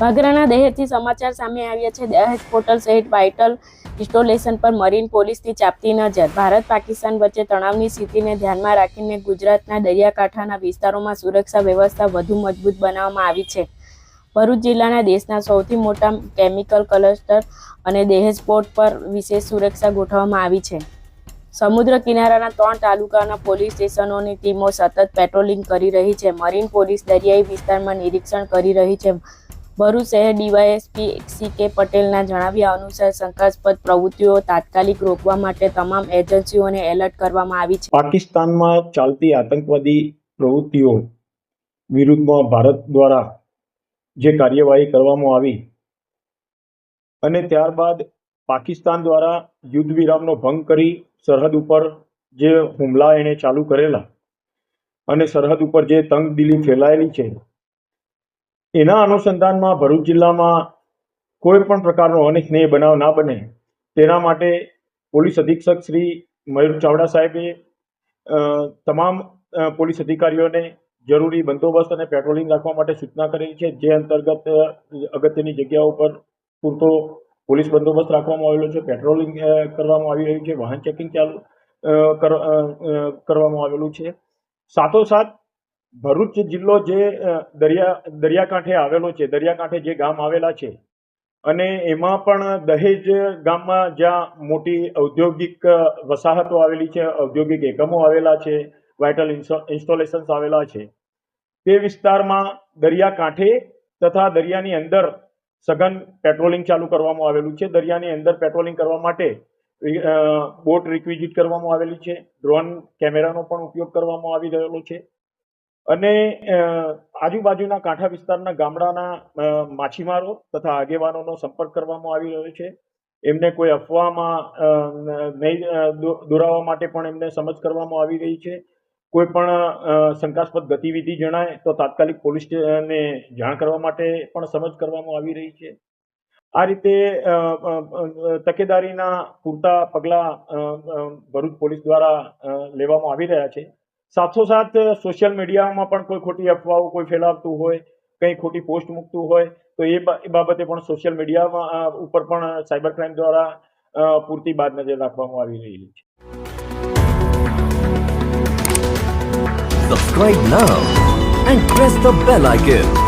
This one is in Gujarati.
વાગરાના દહેજથી સમાચાર સામે આવ્યા છે. દહેજ પોર્ટલ સહિત વાઇટલ ઇન્સ્ટોલેશન પર મરીન પોલીસની ચાપતી નજર. ભારત પાકિસ્તાન વચ્ચે તણાવની સ્થિતિને ધ્યાનમાં રાખીને ગુજરાતના દરિયાકાંઠાના વિસ્તારોમાં સુરક્ષા વ્યવસ્થા વધુ મજબૂત બનાવવામાં આવી છે. ભરૂચ જિલ્લાના દેશના સૌથી મોટા કેમિકલ ક્લસ્ટર અને દહેજ પોર્ટ પર વિશેષ સુરક્ષા ગોઠવવામાં આવી છે. સમુદ્ર કિનારાના ત્રણ તાલુકાના પોલીસ સ્ટેશનોની ટીમો સતત પેટ્રોલિંગ કરી રહી છે. મરીન પોલીસ દરિયાઈ વિસ્તારમાં નિરીક્ષણ કરી રહી છે. ભરૂચ શહેર ડીવાયએસપી સી કે પટેલના જણાવ્યા અનુસાર શંકાસ્પદ પ્રવૃત્તિઓ તાત્કાલિક રોકવા માટે તમામ એજન્સીઓને એલર્ટ કરવામાં આવી છે. પાકિસ્તાનમાં ચાલતી આતંકવાદી પ્રવૃત્તિઓ વિરુદ્ધમાં ભારત દ્વારા જે કાર્યવાહી કરવામાં આવી અને ત્યારબાદ પાકિસ્તાન દ્વારા યુદ્ધ વિરામનો ભંગ કરી સરહદ ઉપર જે હુમલા એણે ચાલુ કરેલા અને સરહદ ઉપર જે તંગદિલી ફેલાયેલી છે એના અનુસંધાનમાં ભરૂચ જિલ્લામાં કોઈ પણ પ્રકારનો અનિચ્છનીય બનાવ ના બને તેના માટે પોલીસ અધિક્ષક શ્રી મયુર ચાવડા સાહેબે તમામ પોલીસ અધિકારીઓને જરૂરી બંદોબસ્ત અને પેટ્રોલિંગ રાખવા માટે સૂચના કરેલી છે, જે અંતર્ગત અગત્યની જગ્યાઓ પર પૂરતો પોલીસ બંદોબસ્ત રાખવામાં આવેલો છે, પેટ્રોલિંગ કરવામાં આવી રહ્યું છે, વાહન ચેકિંગ ચાલુ કરવામાં આવેલું છે. સાથોસાથ ભરૂચ જિલ્લો જે દરિયા, દરિયાકાંઠે આવેલો છે, દરિયાકાંઠે જે ગામ આવેલા છે, અને એમાં પણ દહેજ ગામમાં જ્યાં મોટી ઔદ્યોગિક વસાહતો આવેલી છે, ઔદ્યોગિક એકમો આવેલા છે વાઇટલ ઇન્સ્ટોલેશન્સ આવેલા છે, તે વિસ્તારમાં દરિયાકાંઠે તથા દરિયાની અંદર સઘન પેટ્રોલિંગ ચાલુ કરવામાં આવેલું છે, દરિયાની અંદર પેટ્રોલિંગ કરવા માટે બોટ રિક્વિઝિટ કરવામાં આવેલી છે ડ્રોન કેમેરાનો પણ ઉપયોગ કરવામાં આવી રહેલો છે અને આજુબાજુના કાંઠા વિસ્તારના ગામડાના માછીમારો તથા આગેવાનોનો સંપર્ક કરવામાં આવી રહ્યો છે. એમને કોઈ અફવામાં નહીં દોરાવા માટે પણ એમને સમજ કરવામાં આવી રહી છે. કોઈ પણ શંકાસ્પદ ગતિવિધિ જણાય તો તાત્કાલિક પોલીસ ને જાણ કરવા માટે પણ સમજ કરવામાં આવી રહી છે. આ રીતે તકેદારીના પૂરતા પગલાં ભરૂચ પોલીસ દ્વારા લેવામાં આવી રહ્યા છે. સાથોસાથ સોશિયલ મીડિયામાં પણ કોઈ ખોટી અફવાઓ, કોઈ ફેલાવતું હોય, કંઈ ખોટી પોસ્ટ મૂકતું હોય, તો એ બાબતે પણ સોશિયલ મીડિયામાં ઉપર પણ સાયબર ક્રાઇમ દ્વારા પૂરતી બાદ નજર રાખવામાં આવી રહી છે Subscribe now and press the bell icon.